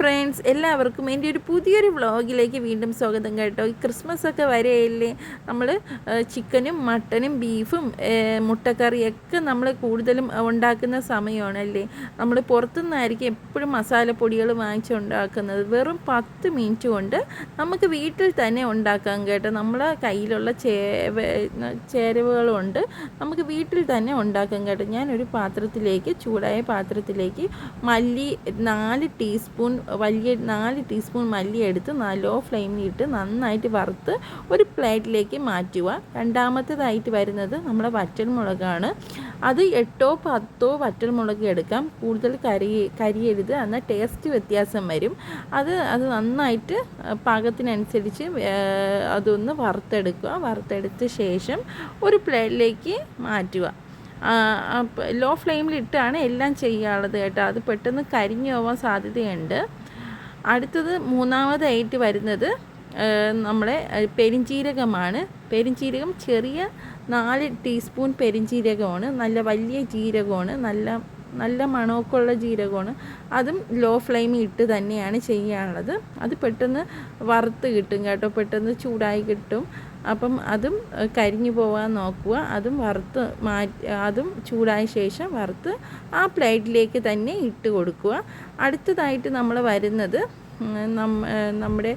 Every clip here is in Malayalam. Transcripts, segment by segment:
ഫ്രണ്ട്സ് എല്ലാവർക്കും എന്റെ ഒരു പുതിയൊരു വ്ളോഗിലേക്ക് വീണ്ടും സ്വാഗതം കേട്ടോ. ഈ ക്രിസ്മസ് ഒക്കെ വരെയല്ലേ നമ്മൾ ചിക്കനും മട്ടനും ബീഫും മുട്ടക്കറിയൊക്കെ നമ്മൾ കൂടുതലും ഉണ്ടാക്കുന്ന സമയമാണല്ലേ? നമ്മൾ പുറത്തുനിന്നായിരിക്കും എപ്പോഴും മസാലപ്പൊടികൾ വാങ്ങിച്ച് ഉണ്ടാക്കുന്നത്. വെറും പത്ത് മിനിറ്റ് കൊണ്ട് നമുക്ക് വീട്ടിൽ തന്നെ ഉണ്ടാക്കാം കേട്ടോ. നമ്മളെ കയ്യിലുള്ള ചേവ ചേരുവകളുണ്ട് നമുക്ക് വീട്ടിൽ തന്നെ ഉണ്ടാക്കാം കേട്ടോ. ഞാനൊരു പാത്രത്തിലേക്ക് ചൂടായ പാത്രത്തിലേക്ക് മല്ലി നാല് ടീസ്പൂൺ വലിയ നാല് ടീസ്പൂൺ മല്ലി എടുത്ത് ലോ ഫ്ലെയിമിലിട്ട് നന്നായിട്ട് വറുത്ത് ഒരു പ്ലേറ്റിലേക്ക് മാറ്റുക. രണ്ടാമത്തേതായിട്ട് വരുന്നത് നമ്മുടെ വറ്റൽമുളകാണ്. അത് എട്ടോ പത്തോ വറ്റൽമുളക് എടുക്കാം. കൂടുതൽ കരി കരിയരുത് എന്നാൽ ടേസ്റ്റ് വ്യത്യാസം വരും. അത് അത് നന്നായിട്ട് പാകത്തിനനുസരിച്ച് അതൊന്ന് വറുത്തെടുക്കുക. വറുത്തെടുത്ത ശേഷം ഒരു പ്ലേറ്റിലേക്ക് മാറ്റുക. ലോ ഫ്ലെയിമിലിട്ടാണ് എല്ലാം ചെയ്യാനുള്ളത് കേട്ടോ. അത് പെട്ടെന്ന് കരിഞ്ഞു പോകാൻ സാധ്യതയുണ്ട്. അടുത്തത് മൂന്നാമതായിട്ട് വരുന്നത് നമ്മുടെ പെരിഞ്ചീരകമാണ്. പെരിഞ്ചീരകം ചെറിയ നാല് ടീസ്പൂൺ പെരിഞ്ചീരകമാണ്. നല്ല വലിയ ജീരകമാണ്. നല്ല നല്ല മണമൊക്കെയുള്ള ജീരകമാണ്. അതും ലോ ഫ്ലെയിമിൽ ഇട്ട് തന്നെയാണ് ചെയ്യാനുള്ളത്. അത് പെട്ടെന്ന് വറുത്ത് കിട്ടും കേട്ടോ. പെട്ടെന്ന് ചൂടായി കിട്ടും. അപ്പം അതും കരിഞ്ഞു പോവാൻ നോക്കുക. അതും വറുത്ത് മാറ്റി അതും ചൂടായ ശേഷം വറുത്ത് ആ പ്ലേറ്റിലേക്ക് തന്നെ ഇട്ട് കൊടുക്കുക. അടുത്തതായിട്ട് നമ്മൾ വരുന്നത് നമ്മുടെ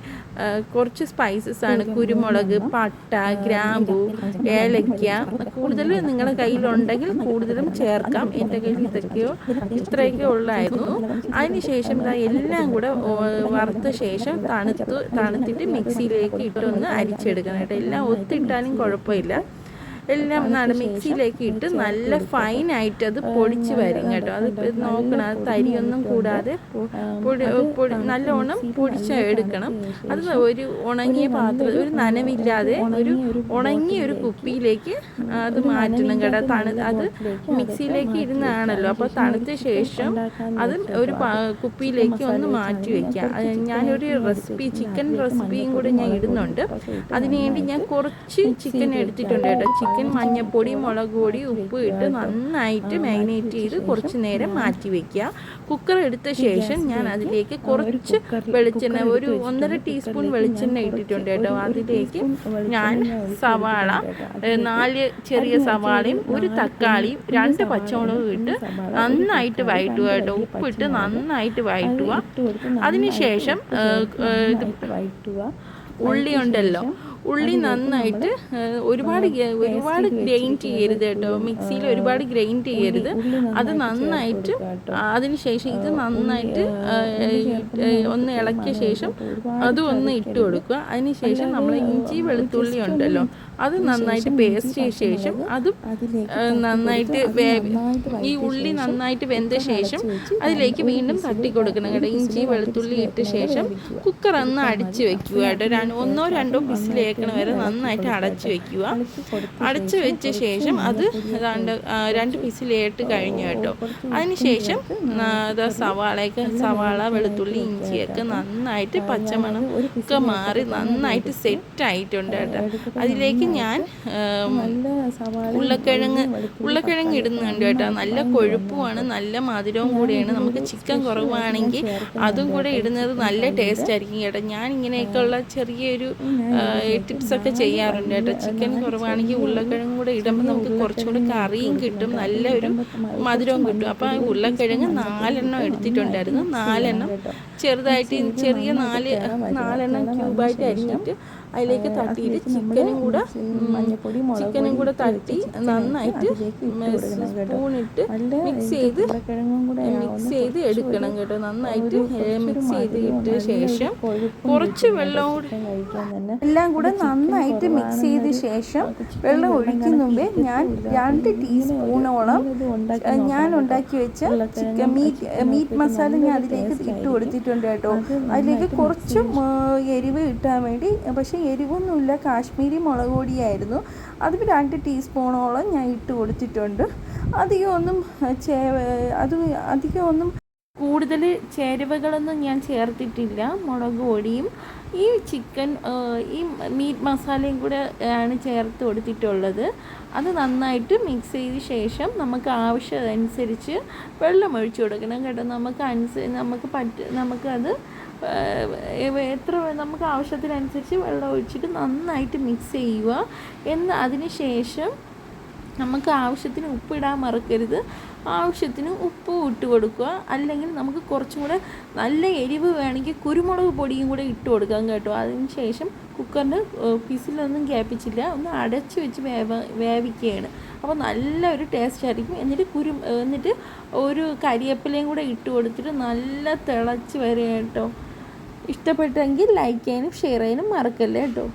കുറച്ച് സ്പൈസസ് ആണ്. കുരുമുളക് പട്ട ഗ്രാമ്പു ഏലക്ക കൂടുതൽ നിങ്ങളുടെ കയ്യിലുണ്ടെങ്കിൽ കൂടുതലും ചേർക്കാം. എന്റെ കയ്യിൽ ഇതൊക്കെയോ ഇത്രയൊക്കെ ഉള്ളായിരുന്നു. അതിനുശേഷം എല്ലാം കൂടെ വറുത്ത ശേഷം തണുത്ത് തണുത്തിട്ട് മിക്സിയിലേക്ക് ഇട്ടൊന്ന് അരിച്ചെടുക്കണം. കേട്ടോ എല്ലാം ഒത്തിട്ടാലും കുഴപ്പമില്ല. എല്ലാം നട മിക്സിയിലേക്ക് ഇട്ട് നല്ല ഫൈൻ ആയിട്ട് അത് പൊടിച്ച് വരും കേട്ടോ. അത് നോക്കണം അത് തരിയൊന്നും കൂടാതെ പൊടി പൊടി നല്ലോണം പൊടിച്ച് എടുക്കണം. അത് ഒരു ഉണങ്ങിയ പാത്രം ഒരു നനവില്ലാതെ ഒരു ഉണങ്ങിയ ഒരു കുപ്പിയിലേക്ക് അത് മാറ്റണം കേട്ടോ. തണു അത് മിക്സിയിലേക്ക് ഇരുന്നാണല്ലോ അപ്പോൾ തണുത്ത ശേഷം അത് ഒരു കുപ്പിയിലേക്ക് ഒന്ന് മാറ്റി വയ്ക്കുക ഞാനൊരു റെസിപ്പി ചിക്കൻ റെസിപ്പിയും കൂടെ ഞാൻ ഇടുന്നുണ്ട്. അതിനുവേണ്ടി ഞാൻ കുറച്ച് ചിക്കൻ എടുത്തിട്ടുണ്ട് കേട്ടോ. ചിക്കൻ മഞ്ഞൾപ്പൊടി മുളക് പൊടി ഉപ്പ് ഇട്ട് നന്നായിട്ട് മാരിനേറ്റ് ചെയ്ത് കുറച്ച് നേരം മാറ്റി വെക്കുക. കുക്കർ എടുത്ത ശേഷം ഞാൻ അതിലേക്ക് കുറച്ച് വെളിച്ചെണ്ണ ഒരു ഒന്നര ടീസ്പൂൺ വെളിച്ചെണ്ണ ഇട്ടിട്ടുണ്ട് കേട്ടോ. അതിലേക്ക് ഞാൻ സവാള നാല് ചെറിയ സവാളയും ഒരു തക്കാളിയും രണ്ട് പച്ചമുളകും ഇട്ട് നന്നായിട്ട് വഴറ്റുക കേട്ടോ. ഉപ്പിട്ട് നന്നായിട്ട് വഴറ്റുക. അതിനുശേഷം ഉള്ളി ഉണ്ടല്ലോ ഉള്ളി നന്നായിട്ട് ഒരുപാട് ഒരുപാട് ഗ്രൈൻഡ് ചെയ്യരുത് കേട്ടോ. മിക്സിയിൽ ഒരുപാട് ഗ്രൈൻഡ് ചെയ്യരുത്. അത് നന്നായിട്ട് അതിനുശേഷം ഇത് നന്നായിട്ട് ഒന്ന് ഇളക്കിയ ശേഷം അതും ഒന്ന് ഇട്ട് കൊടുക്കുക. അതിനുശേഷം നമ്മൾ ഇഞ്ചി വെളുത്തുള്ളി ഉണ്ടല്ലോ. അത് നന്നായിട്ട് പേസ്റ്റ് ചെയ്ത ശേഷം അതും നന്നായിട്ട് ഈ ഉള്ളി നന്നായിട്ട് വെന്ത ശേഷം അതിലേക്ക് വീണ്ടും തട്ടി കൊടുക്കണം കേട്ടോ. ഇഞ്ചി വെളുത്തുള്ളി ഇട്ട ശേഷം കുക്കർ ഒന്ന് അടിച്ച് വെക്കുക കേട്ടോ. ഒന്നോ രണ്ടോ വിസിലേക്കണ വരെ നന്നായിട്ട് അടച്ചു വെക്കുക. അടച്ചു വെച്ച ശേഷം അത് രണ്ട് രണ്ട് വിസിലേട്ട് കഴിഞ്ഞു കേട്ടോ. അതിനുശേഷം അത് സവാളയൊക്കെ സവാള വെളുത്തുള്ളി ഇഞ്ചിയൊക്കെ നന്നായിട്ട് പച്ചമണം ഒക്കെ മാറി നന്നായിട്ട് സെറ്റ് ആയിട്ടുണ്ട് കേട്ടോ. അതിലേക്ക് ഞാൻ ഉള്ളക്കിഴങ്ങ് ഉള്ളക്കിഴങ്ങ് ഇടുന്നുണ്ട് കേട്ടോ. നല്ല കൊഴുപ്പുമാണ് നല്ല മധുരവും കൂടിയാണ്. നമുക്ക് ചിക്കൻ കുറവാണെങ്കിൽ അതും കൂടെ ഇടുന്നത് നല്ല ടേസ്റ്റ് ആയിരിക്കും കേട്ടോ. ഞാൻ ഇങ്ങനെയൊക്കെയുള്ള ചെറിയൊരു ടിപ്സൊക്കെ ചെയ്യാറുണ്ട് കേട്ടോ. ചിക്കൻ കുറവാണെങ്കിൽ ഉരുളക്കിഴങ്ങും കൂടെ ഇടുമ്പോൾ നമുക്ക് കുറച്ചുകൂടി കറിയും കിട്ടും. നല്ലൊരു മധുരവും കിട്ടും. അപ്പോൾ ആ ഉരുളക്കിഴങ്ങ് നാലെണ്ണം എടുത്തിട്ടുണ്ടായിരുന്നു. നാലെണ്ണം ചെറുതായിട്ട് ചെറിയ നാല് നാലെണ്ണം ക്യൂബായിട്ട് അരിഞ്ഞിട്ട് അതിലേക്ക് തട്ടിയിട്ട് ചിക്കനും കൂടെ മഞ്ഞപ്പൊടി ചിക്കനും കൂടെ തട്ടി നന്നായിട്ട് സ്പൂണിട്ട് മിക്സ് ചെയ്ത് മിക്സ് ചെയ്ത് എടുക്കണം കേട്ടോ. നന്നായിട്ട് മിക്സ് ചെയ്ത് ഇട്ട ശേഷം കുറച്ച് വെള്ളം കൂടെ എല്ലാം കൂടെ നന്നായിട്ട് മിക്സ് ചെയ്ത ശേഷം വെള്ളം ഒഴിക്കുന്ന മുമ്പേ ഞാൻ രണ്ട് ടീസ്പൂണോളം ഞാൻ ഉണ്ടാക്കി വെച്ച ചിക്കൻ മീറ്റ് മീറ്റ് മസാല ഞാൻ അതിലേക്ക് ഇട്ട് കൊടുത്തിട്ടുണ്ട് കേട്ടോ. അതിലേക്ക് കുറച്ചും എരിവ് കിട്ടാൻ വേണ്ടി പക്ഷേ എരിവൊന്നുമില്ല. കാശ്മീരി മുളക് പൊടിയായിരുന്നു. അത് രണ്ട് ടീസ്പൂണോളം ഞാൻ ഇട്ട് കൊടുത്തിട്ടുണ്ട്. അധികം ഒന്നും അത് അധികം ഒന്നും കൂടുതൽ ചേരുവകളൊന്നും ഞാൻ ചേർത്തിട്ടില്ല. മുളക് പൊടിയും ഈ ചിക്കൻ ഈ മീറ്റ് മസാലയും കൂടെ ആണ് ചേർത്ത് കൊടുത്തിട്ടുള്ളത്. അത് നന്നായിട്ട് മിക്സ് ചെയ്ത ശേഷം നമുക്ക് ആവശ്യമനുസരിച്ച് വെള്ളം ഒഴിച്ചു കൊടുക്കണം കേട്ടോ. നമുക്ക് അനുസ നമുക്ക് പറ്റ നമുക്കത് എത്ര നമുക്ക് ആവശ്യത്തിനനുസരിച്ച് വെള്ളം ഒഴിച്ചിട്ട് നന്നായിട്ട് മിക്സ് ചെയ്യുക. എന്ന് അതിന് ശേഷം നമുക്ക് ആവശ്യത്തിന് ഉപ്പിടാൻ മറക്കരുത്. ആവശ്യത്തിന് ഉപ്പ് ഇട്ട് കൊടുക്കുക. അല്ലെങ്കിൽ നമുക്ക് കുറച്ചും കൂടെ നല്ല എരിവ് വേണമെങ്കിൽ കുരുമുളക് പൊടിയും കൂടെ ഇട്ട് കൊടുക്കാം കേട്ടോ. അതിന് ശേഷം കുക്കറിന്റെ പിസിലൊന്നും ഗ്യാപ്പിച്ചില്ല ഒന്ന് അടച്ച് വെച്ച് വേവ വേവിക്കുകയാണ്. അപ്പോൾ നല്ലൊരു ടേസ്റ്റ് ആയിരിക്കും. എന്നിട്ട് കുരു എന്നിട്ട് ഒരു കരിയേപ്പിലയും കൂടെ ഇട്ട് കൊടുത്തിട്ട് നല്ല തിളച്ച് വരിക കേട്ടോ. ഇഷ്ടപ്പെട്ടെങ്കിൽ ലൈക്ക് ചെയ്യാനും ഷെയർ ചെയ്യാനും മറക്കല്ലേ കേട്ടോ.